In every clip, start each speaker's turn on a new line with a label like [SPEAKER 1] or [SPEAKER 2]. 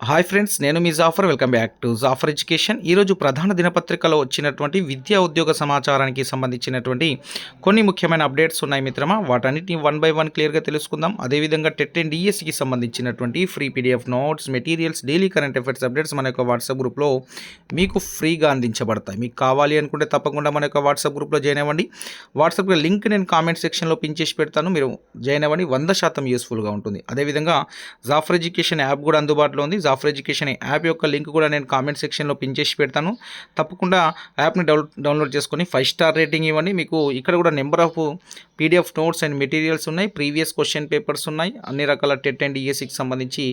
[SPEAKER 1] Hi friends నేను మీ Jafar. Welcome back to Jafar education. ఈరోజు ప్రధాన దినపత్రికలో వచ్చినటువంటి విద్యా ఉద్యోగ సమాచారానికి సంబంధించినటువంటి కొన్ని ముఖ్యమైన అప్డేట్స్ ఉన్నాయి మిత్రమా. వాటన్నిటిని వన్ బై వన్ క్లియర్గా తెలుసుకుందాం. అదేవిధంగా టెట్ అండ్ డిఎస్సికి సంబంధించినటువంటి free PDF notes materials daily current affairs updates మన యొక్క వాట్సాప్ గ్రూప్లో మీకు ఫ్రీగా అందించబడతాయి. మీకు కావాలి అనుకుంటే తప్పకుండా మన యొక్క వాట్సాప్ గ్రూప్లో జాయిన్ అవ్వండి. వాట్సాప్ లింక్ నేను కామెంట్ సెక్షన్లో పిన్ చేసి పెడతాను. మీరు జాయిన్ అవ్వండి. వంద శాతం యూస్ఫుల్గా ఉంటుంది. అదేవిధంగా జాఫర్ ఎడ్యుకేషన్ యాప్ కూడా అందుబాటులో ఉంది. జాఫర్ ఎడ్యుకేషన్ యాప్ యొక్క లింక్ కూడా నేను కామెంట్ సెక్షన్లో పిన్ చేసి పెడతాను. తప్పకుండా యాప్ని డౌన్ డౌన్లోడ్ చేసుకొని ఫైవ్ స్టార్ రేటింగ్ ఇవ్వండి. మీకు ఇక్కడ కూడా number of PDF notes and materials ఉన్నాయి. ప్రీవియస్ క్వశ్చన్ పేపర్స్ ఉన్నాయి. అన్ని రకాల టెట్ అండ్ ఈఎస్సికి సంబంధించి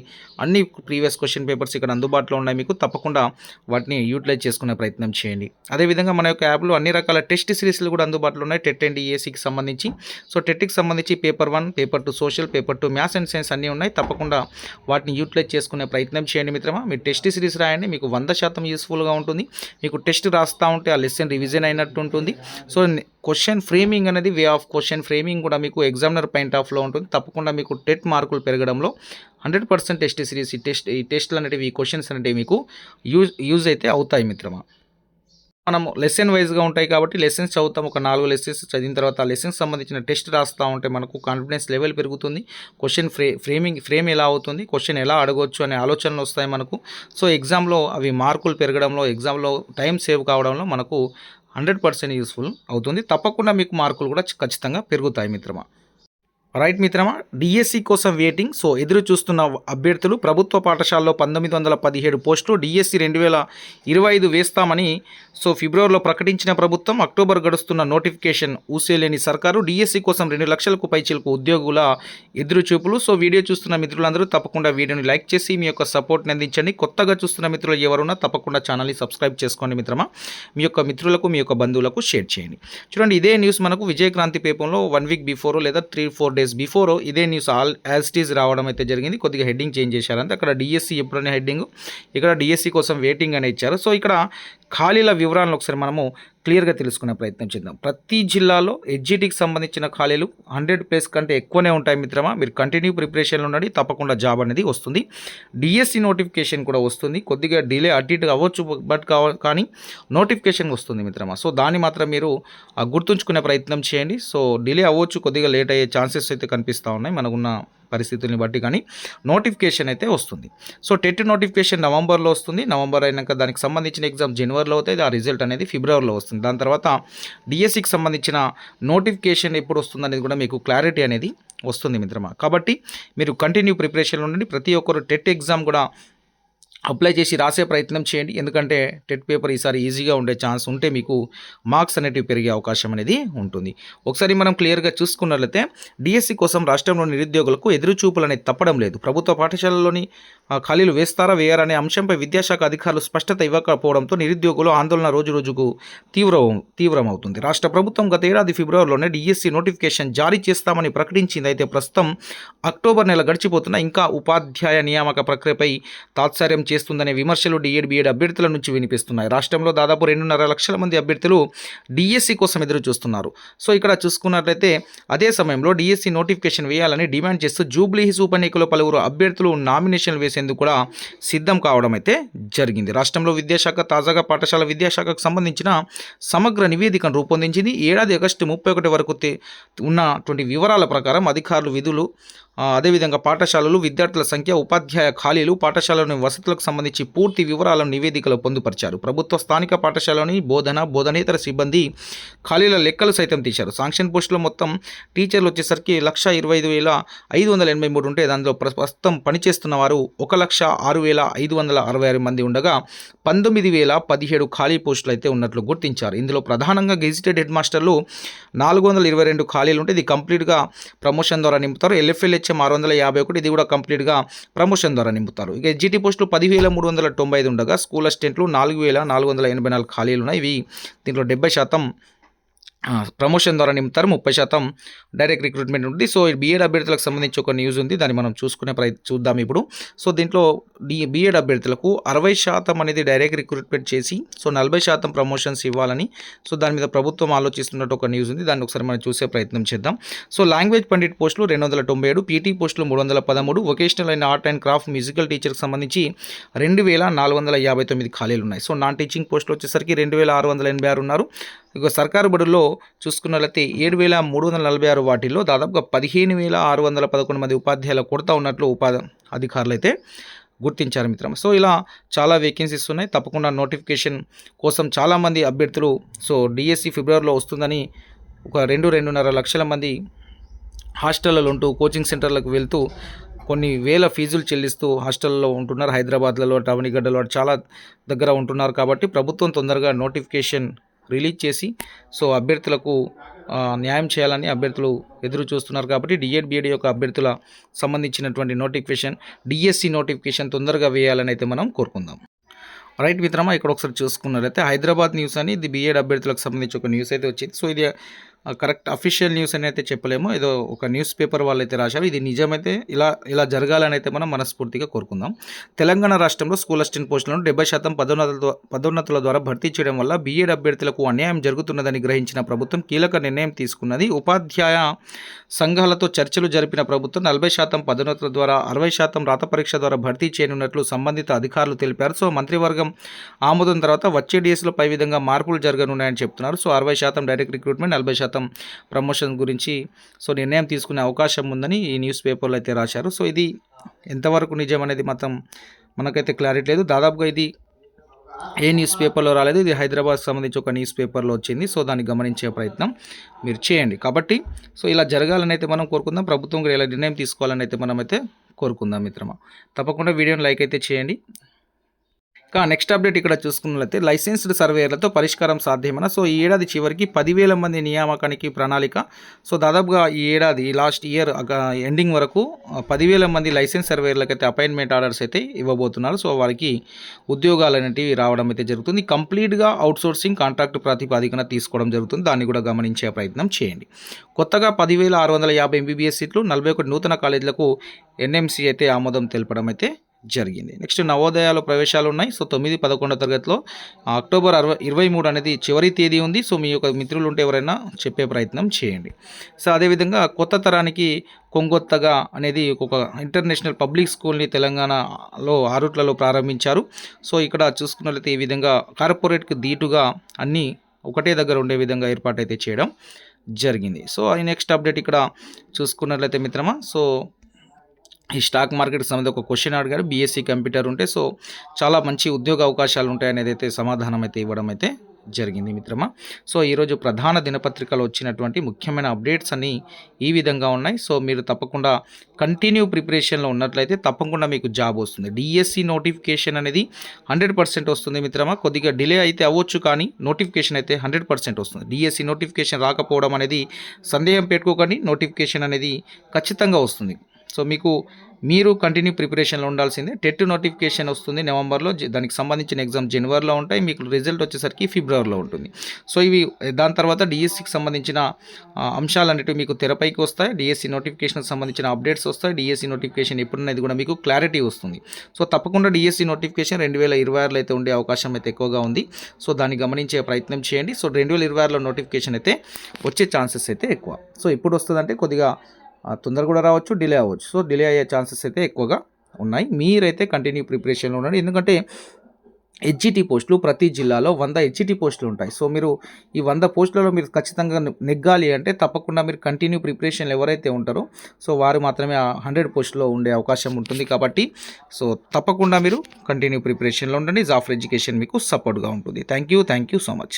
[SPEAKER 1] అన్ని ప్రీవియస్ క్వశ్చన్ పేపర్స్ ఇక్కడ అందుబాటులో ఉన్నాయి మీకు. తప్పకుండా వాటిని యూటిలైజ్ చేసుకునే ప్రయత్నం చేయండి. అదేవిధంగా మన యొక్క యాప్లో అన్ని రకాల టెస్ట్ సిరీస్లు కూడా అందుబాటులో ఉన్నాయి. టెట్ అండ్ ఈఎస్సికి సంబంధించి. సో టెట్కి సంబంధించి paper one paper two social paper two maths and science అన్నీ ఉన్నాయి. తప్పకుండా వాటిని యూటిలైజ్ చేసుకునే ప్రయత్నం చేయండి మిత్రమా. మీరు టెస్ట్ సిరీస్ రాయండి మీకు వంద శాతం యూస్ఫుల్గా ఉంటుంది. మీకు టెస్ట్ రాస్తూ ఉంటే ఆ లెసన్ రివిజన్ అయినట్టు ఉంటుంది. సో క్వశ్చన్ ఫ్రేమింగ్ అనేది వే ఆఫ్ క్వశ్చన్ ఫ్రేమింగ్ కూడా మీకు ఎగ్జామినర్ పాయింట్ ఆఫ్లో ఉంటుంది. తప్పకుండా మీకు టెట్ మార్కులు పెరగడంలో హండ్రెడ్ పర్సెంట్ టెస్ట్ సిరీస్ ఈ టెస్ట్ ఈ టెస్ట్లు అనేటివి ఈ క్వశ్చన్స్ అనేటివి మీకు యూజ్ యూజ్ అయితే అవుతాయి మిత్రమా. మనం లెసన్ వైజ్గా ఉంటాయి కాబట్టి లెసన్స్ చదువుతాం. ఒక నాలుగు లెసన్స్ చదివిన తర్వాత ఆ లెసన్స్ సంబంధించిన టెస్ట్ రాస్తూ ఉంటే మనకు కాన్ఫిడెన్స్ లెవెల్ పెరుగుతుంది. క్వశ్చన్ ఫ్రే ఫ్రేమింగ్ ఫ్రేమ్ ఎలా అవుతుంది? క్వశ్చన్ ఎలా అడగవచ్చు అనే ఆలోచనలు వస్తాయి మనకు. సో ఎగ్జామ్లో అవి మార్కులు పెరగడంలో ఎగ్జామ్లో టైం సేవ్ కావడంలో మనకు హండ్రెడ్ పర్సెంట్ యూస్ఫుల్ అవుతుంది. తప్పకుండా మీకు మార్కులు కూడా ఖచ్చితంగా పెరుగుతాయి మిత్రమా. రైట్ మిత్రమా డిఎస్సి కోసం వెయిటింగ్ సో ఎదురు చూస్తున్న అభ్యర్థులు ప్రభుత్వ పాఠశాలలో పంతొమ్మిది వందల పదిహేడు పోస్టులు డిఎస్సి రెండు వేల ఇరవై ఐదు వేస్తామని సో ఫిబ్రవరిలో ప్రకటించిన ప్రభుత్వం అక్టోబర్ గడుస్తున్న నోటిఫికేషన్ ఊసేలేని సర్కారు డిఎస్సి కోసం రెండు లక్షలకు పైచిలకు ఉద్యోగుల ఎదురు చూపులు సో వీడియో చూస్తున్న మిత్రులందరూ తప్పకుండా వీడియోని లైక్ చేసి మీ యొక్క సపోర్ట్ని అందించండి. కొత్తగా చూస్తున్న మిత్రులు ఎవరున్నా తప్పకుండా ఛానల్ని సబ్స్క్రైబ్ చేసుకోండి మిత్రమా. మీ యొక్క మిత్రులకు మీ యొక్క బంధువులకు షేర్ చేయండి. చూడండి ఇదే న్యూస్ మనకు విజయక్రాంతి పేపర్లో వన్ వీక్ బిఫోర్ లేదా త్రీ ఫోర్ డేస్ బిఫోర్ ఇదే news all as it is రావడం అయితే జరిగింది. కొద్దిగా హెడ్డింగ్ చేంజ్ చేశారంటే. అక్కడ డిఎస్సి ఎప్పుడైనా హెడ్డింగ్ ఇక్కడ డిఎస్సి కోసం వెయిటింగ్ అని ఇచ్చారు. సో ఇక్కడ ఖాళీల వివరాలను ఒకసారి మనము క్లియర్గా తెలుసుకునే ప్రయత్నం చేద్దాం. ప్రతి జిల్లాలో ఎడ్జిటీకి సంబంధించిన ఖాళీలు హండ్రెడ్ ప్లేస్ కంటే ఎక్కువనే ఉంటాయి మిత్రమా. మీరు కంటిన్యూ ప్రిపరేషన్లో ఉండండి తప్పకుండా జాబ్ అనేది వస్తుంది. డిఎస్సి నోటిఫికేషన్ కూడా వస్తుంది. కొద్దిగా డిలే అటు ఇటు అవ్వచ్చు బట్ కావ కానీ నోటిఫికేషన్ వస్తుంది మిత్రమా. సో దాన్ని మాత్రం మీరు గుర్తుంచుకునే ప్రయత్నం చేయండి. సో డిలే అవ్వచ్చు కొద్దిగా లేట్ అయ్యే ఛాన్సెస్ అయితే కనిపిస్తూ ఉన్నాయి. మనకున్న పరిస్థితుల్ని బట్టి కానీ నోటిఫికేషన్ అయితే వస్తుంది. సో టెట్ నోటిఫికేషన్ నవంబర్లో వస్తుంది. నవంబర్ అయినాక దానికి సంబంధించిన ఎగ్జామ్ జనవరిలో అవుతుంది ఆ రిజల్ట్ అనేది ఫిబ్రవరిలో వస్తుంది. దాని తర్వాత డిఎస్సికి సంబంధించిన నోటిఫికేషన్ ఎప్పుడు వస్తుంది అనేది కూడా మీకు క్లారిటీ అనేది వస్తుంది మిత్రమా. కాబట్టి మీరు కంటిన్యూ ప్రిపరేషన్లో ఉండండి. ప్రతి ఒక్కరు టెట్ ఎగ్జామ్ కూడా అప్లై చేసి రాసే ప్రయత్నం చేయండి. ఎందుకంటే టెట్ పేపర్ ఈసారి ఈజీగా ఉండే ఛాన్స్ ఉంటే మీకు మార్క్స్ అనేటివి పెరిగే అవకాశం అనేది ఉంటుంది. ఒకసారి మనం క్లియర్గా చూసుకున్నట్లయితే డిఎస్సి కోసం రాష్ట్రంలోని నిరుద్యోగులకు ఎదురుచూపులు అనేది తప్పడం లేదు. ప్రభుత్వ పాఠశాలలోని ఖాళీలు వేస్తారా వేయారనే అంశంపై విద్యాశాఖ అధికారులు స్పష్టత ఇవ్వకపోవడంతో నిరుద్యోగులు ఆందోళన రోజు రోజుకు తీవ్రం తీవ్రమవుతుంది. రాష్ట్ర ప్రభుత్వం గత ఏడాది ఫిబ్రవరిలోనే డిఎస్సి నోటిఫికేషన్ జారీ చేస్తామని ప్రకటించింది. అయితే ప్రస్తుతం అక్టోబర్ నెల గడిచిపోతున్న ఇంకా ఉపాధ్యాయ నియామక ప్రక్రియపై తాత్సార్యం చేస్తుందనే విమర్శలు డిఎడ్ బిఎడ్ అభ్యర్థుల నుంచి వినిపిస్తున్నాయి. రాష్ట్రంలో దాదాపు రెండున్నర లక్షల మంది అభ్యర్థులు డిఎస్సి కోసం ఎదురు చూస్తున్నారు. సో ఇక్కడ చూసుకున్నట్లయితే అదే సమయంలో డిఎస్సి నోటిఫికేషన్ వేయాలని డిమాండ్ చేస్తూ జూబ్లీ హిల్స్ ఎన్నికలో పలువురు అభ్యర్థులు నామినేషన్లు వేసేందుకు కూడా సిద్ధం కావడం అయితే జరిగింది. రాష్ట్రంలో విద్యాశాఖ తాజాగా పాఠశాల విద్యాశాఖకు సంబంధించిన సమగ్ర నివేదికను రూపొందించింది. ఏడాది ఆగస్టు ముప్పై ఒకటి వరకు ఉన్నటువంటి వివరాల ప్రకారం అధికారులు విధులు అదేవిధంగా పాఠశాలలు విద్యార్థుల సంఖ్య ఉపాధ్యాయ ఖాళీలు పాఠశాలలోని వసతులకు సంబంధించి పూర్తి వివరాలను నివేదికలో పొందుపరిచారు. ప్రభుత్వ స్థానిక పాఠశాలలోని బోధన బోధనేతర సిబ్బంది ఖాళీల లెక్కలు సైతం తీశారు. సాంక్షన్ పోస్టులో మొత్తం టీచర్లు వచ్చేసరికి లక్ష ఇరవై ఐదు వేల ఐదు వందల ఎనభై మూడు ఉంటే దానిలో ప్రస్తుతం పనిచేస్తున్న వారు ఒక లక్ష ఆరు వేల ఐదు వందల అరవై ఆరు మంది ఉండగా పంతొమ్మిది వేల పదిహేడు ఖాళీ పోస్టులు అయితే ఉన్నట్లు గుర్తించారు. ఇందులో ప్రధానంగా గెజిటెడ్ హెడ్ మాస్టర్లు నాలుగు వందల ఇరవై రెండు ఖాళీలు ఉంటే ఇది కంప్లీట్గా ప్రమోషన్ ద్వారా నింపుతారు. ఎల్ఎఫ్ఎల్హెచ్ఎం ఆరు వందల యాభై ఒకటి ఇది కూడా కంప్లీట్గా ప్రమోషన్ ద్వారా నింపుతారు. ఇక జీటీ పోస్టులు పదివేల మూడు వందల తొంభై ఐదు ఉండగా స్కూల్ అసిస్టెంట్లు నాలుగు వేల నాలుగు వందల ఎనభై నాలుగు ఖాళీలు ఉన్నాయి. ఇవి దీంట్లో డెబ్బై శాతం ప్రమోషన్ ద్వారా నింపుతారు ముప్పై శాతం డైరెక్ట్ రిక్రూట్మెంట్ ఉంటుంది. సో బీఎడ్ అభ్యర్థులకు సంబంధించి ఒక న్యూస్ ఉంది. దాన్ని మనం చూసుకునే ప్రయత్ చూద్దాం ఇప్పుడు. సో దీంట్లో డి బీఎడ్ అభ్యర్థులకు అరవై శాతం అనేది డైరెక్ట్ రిక్రూట్మెంట్ చేసి సో నలభై శాతం ప్రమోషన్స్ ఇవ్వాలని సో దాని మీద ప్రభుత్వం ఆలోచిస్తున్నట్టు ఒక న్యూస్ ఉంది. దాన్ని ఒకసారి మనం చూసే ప్రయత్నం చేద్దాం. సో లాంగ్వేజ్ పండిట్ పోస్టులు రెండు వందల తొంభై ఏడు పీటీ పోస్టులు మూడు వందల పదమూడు వొకేషనల్ అయిన ఆర్ట్ అండ్ క్రాఫ్ట్ మ్యూజికల్ టీచర్కి సంబంధించి రెండు వేల నాలుగు వందల యాభై తొమ్మిది ఖాళీలు ఉన్నాయి. సో నాన్ టీచింగ్ పోస్టులు వచ్చేసరికి రెండు వేల ఆరు వందల ఎనభై ఆరు ఉన్నారు. ఇక సర్కారు బడుల్లో చూసుకున్నట్లయితే ఏడు వేల మూడు వందల నలభై ఆరు వాటిల్లో దాదాపుగా పదిహేను వేల ఆరు వందల పదకొండు మంది ఉపాధ్యాయుల కొడత ఉన్నట్లు ఉపాధి అధికారులు అయితే గుర్తించారు మిత్రం. సో ఇలా చాలా వేకెన్సీస్ ఉన్నాయి. తప్పకుండా నోటిఫికేషన్ కోసం చాలామంది అభ్యర్థులు సో డిఎస్సి ఫిబ్రవరిలో వస్తుందని ఒక రెండు రెండున్నర లక్షల మంది హాస్టళ్ళలో ఉంటూ కోచింగ్ సెంటర్లకు వెళ్తూ కొన్ని వేల ఫీజులు చెల్లిస్తూ హాస్టల్లో ఉంటున్నారు. హైదరాబాద్లలో టవనిగడ్డలో చాలా దగ్గర ఉంటున్నారు కాబట్టి ప్రభుత్వం తొందరగా నోటిఫికేషన్ రిలీజ్ చేసి సో అభ్యర్థులకు న్యాయం చేయాలని అభ్యర్థులు ఎదురు చూస్తున్నారు కాబట్టి డిఎడ్ బిఎడ్ యొక్క అభ్యర్థుల సంబంధించినటువంటి నోటిఫికేషన్ డిఎస్సి నోటిఫికేషన్ తొందరగా వేయాలని అయితే మనం కోరుకుందాం. రైట్ మిత్రమా ఇక్కడ ఒకసారి చూసుకున్నట్లయితే హైదరాబాద్ న్యూస్ అని ఇది బీఎడ్ అభ్యర్థులకు సంబంధించి ఒక న్యూస్ అయితే వచ్చింది. సో ఇది కరెక్ట్ అఫీషియల్ న్యూస్ అని అయితే చెప్పలేము. ఏదో ఒక న్యూస్ పేపర్ వాళ్ళు అయితే రాశారు. ఇది నిజమైతే ఇలా ఇలా జరగాలని అయితే మనం మనస్ఫూర్తిగా కోరుకుందాం. తెలంగాణ రాష్ట్రంలో స్కూల్ అసిస్టెంట్ పోస్టులను డెబ్బై శాతం పదోన్నతుల పదోన్నతుల ద్వారా భర్తీ చేయడం వల్ల బీఎడ్ అభ్యర్థులకు అన్యాయం జరుగుతున్నదని గ్రహించిన ప్రభుత్వం కీలక నిర్ణయం తీసుకున్నది. ఉపాధ్యాయ సంఘాలతో చర్చలు జరిపిన ప్రభుత్వం నలభై శాతం పదోన్నతుల ద్వారా అరవై శాతం రాత పరీక్ష ద్వారా భర్తీ చేయనున్నట్లు సంబంధిత అధికారులు తెలిపారు. సో మంత్రివర్గం ఆమోదం తర్వాత వచ్చే డిఎస్లో పై విధంగా మార్పులు జరగనున్నాయని చెప్తున్నారు. సో అరవై శాతం డైరెక్ట్ రిక్రూట్మెంట్ నలభై శాతం ప్రమోషన్ గురించి. సో నిర్ణయం తీసుకునే అవకాశం ఉందని ఈ న్యూస్ పేపర్లో అయితే రాశారు. సో ఇది ఎంతవరకు నిజం అనేది మాత్రం మనకైతే క్లారిటీ లేదు. దాదాపుగా ఇది ఏ న్యూస్ పేపర్లో రాలేదు. ఇది హైదరాబాద్ సంబంధించి ఒక న్యూస్ పేపర్లో వచ్చింది. సో దాన్ని గమనించే ప్రయత్నం మీరు చేయండి. కాబట్టి సో ఇలా జరగాలని అయితే మనం కోరుకుందాం. ప్రభుత్వం కూడా ఇలా నిర్ణయం తీసుకోవాలని అయితే మనం అయితే కోరుకుందాం మిత్రమా. తప్పకుండా వీడియోని లైక్ అయితే చేయండి. నెక్స్ట్ అప్డేట్ ఇక్కడ చూసుకున్నట్లయితే లైసెన్స్డ్ సర్వేయర్లతో పరిష్కారం సాధ్యమన? సో ఈ ఏడాది చివరికి పదివేల మంది నియామకానికి ప్రణాళిక. సో దాదాపుగా ఈ ఏడాది లాస్ట్ ఇయర్ ఎండింగ్ వరకు పదివేల మంది లైసెన్స్ సర్వేయర్లకైతే అపాయింట్మెంట్ ఆర్డర్స్ అయితే ఇవ్వబోతున్నారు. సో వారికి ఉద్యోగాలు అనేటివి రావడం అయితే జరుగుతుంది. కంప్లీట్గా అవుట్సోర్సింగ్ కాంట్రాక్ట్ ప్రాతిపాదికన తీసుకోవడం జరుగుతుంది. దాన్ని కూడా గమనించే ప్రయత్నం చేయండి. కొత్తగా పదివేల ఆరు వందల యాభై ఎంబీబీఎస్ సీట్లు నలభై ఒకటి నూతన కాలేజీలకు ఎన్ఎంసీ అయితే ఆమోదం తెలపడం అయితే జరిగింది. నెక్స్ట్ నవోదయాలు ప్రవేశాలు ఉన్నాయి సో తొమ్మిది పదకొండో తరగతిలో అక్టోబర్ అరవై ఇరవై మూడు అనేది చివరి తేదీ ఉంది. సో మీ యొక్క మిత్రులు ఉంటే ఎవరైనా చెప్పే ప్రయత్నం చేయండి. సో అదేవిధంగా కొత్త తరానికి కొంగొత్తగా అనేది ఒక ఇంటర్నేషనల్ పబ్లిక్ స్కూల్ని తెలంగాణలో ఆరుట్లలో ప్రారంభించారు. సో ఇక్కడ చూసుకున్నట్లయితే ఈ విధంగా కార్పొరేట్కి దీటుగా అన్నీ ఒకటే దగ్గర ఉండే విధంగా ఏర్పాటైతే చేయడం జరిగింది. సో ఈ నెక్స్ట్ అప్డేట్ ఇక్కడ చూసుకున్నట్లయితే మిత్రమా సో ఈ స్టాక్ మార్కెట్ సంబంధించి ఒక క్వశ్చన్ అడిగారు. బీఎస్సీ కంప్యూటర్ ఉంటే సో చాలా మంచి ఉద్యోగ అవకాశాలు ఉంటాయనేది అయితే సమాధానం అయితే ఇవ్వడం అయితే జరిగింది మిత్రమా. సో ఈరోజు ప్రధాన దినపత్రికలో వచ్చినటువంటి ముఖ్యమైన అప్డేట్స్ అన్నీ ఈ విధంగా ఉన్నాయి. సో మీరు తప్పకుండా కంటిన్యూ ప్రిపరేషన్లో ఉన్నట్లయితే తప్పకుండా మీకు జాబ్ వస్తుంది. డిఎస్సి నోటిఫికేషన్ అనేది హండ్రెడ్ పర్సెంట్ వస్తుంది మిత్రమా. కొద్దిగా డిలే అయితే అవ్వచ్చు కానీ నోటిఫికేషన్ అయితే హండ్రెడ్ పర్సెంట్ వస్తుంది. డిఎస్సి నోటిఫికేషన్ రాకపోవడం అనేది సందేహం పెట్టుకోకండి. నోటిఫికేషన్ అనేది ఖచ్చితంగా వస్తుంది. సో మీకు మీరు కంటిన్యూ ప్రిపరేషన్లో ఉండాల్సిందే. టెట్ నోటిఫికేషన్ వస్తుంది నవంబర్లో దానికి సంబంధించిన ఎగ్జామ్ జనవరిలో ఉంటాయి. మీకు రిజల్ట్ వచ్చేసరికి ఫిబ్రవరిలో ఉంటుంది. సో ఇవి దాని తర్వాత డిఎస్సికి సంబంధించిన ఆ, అంశాలన్నిటివి మీకు తెరపైకి వస్తాయి. డిఎస్సి నోటిఫికేషన్కి సంబంధించిన అప్డేట్స్ వస్తాయి. డిఎస్సి నోటిఫికేషన్ ఎప్పుడున్నది కూడా మీకు క్లారిటీ వస్తుంది. సో తప్పకుండా డిఎస్సి నోటిఫికేషన్ రెండు వేల ఇరవై ఆరులో అయితే ఉండే అవకాశం అయితే ఎక్కువగా ఉంది. సో దాన్ని గమనించే ప్రయత్నం చేయండి. సో రెండు వేల ఇరవై ఆరులో నోటిఫికేషన్ అయితే వచ్చే ఛాన్సెస్ అయితే ఎక్కువ. సో ఎప్పుడు వస్తుందంటే కొద్దిగా తొందర కూడా రావచ్చు డిలే అవ్వచ్చు. సో డిలే అయ్యే ఛాన్సెస్ అయితే ఎక్కువగా ఉన్నాయి. మీరైతే కంటిన్యూ ప్రిపరేషన్లో ఉండండి. ఎందుకంటే హెచ్జిటి పోస్టులు ప్రతి జిల్లాలో వంద హెచ్జిటి పోస్టులు ఉంటాయి. సో మీరు ఈ వంద పోస్టులలో మీరు ఖచ్చితంగా నెగ్గాలి అంటే తప్పకుండా మీరు కంటిన్యూ ప్రిపరేషన్లు ఎవరైతే ఉంటారో సో వారు మాత్రమే ఆ హండ్రెడ్ పోస్టులో ఉండే అవకాశం ఉంటుంది కాబట్టి సో తప్పకుండా మీరు కంటిన్యూ ప్రిపరేషన్లో ఉండండి. జాఫర్ ఎడ్యుకేషన్ మీకు సపోర్ట్గా ఉంటుంది. Thank you thank you so much.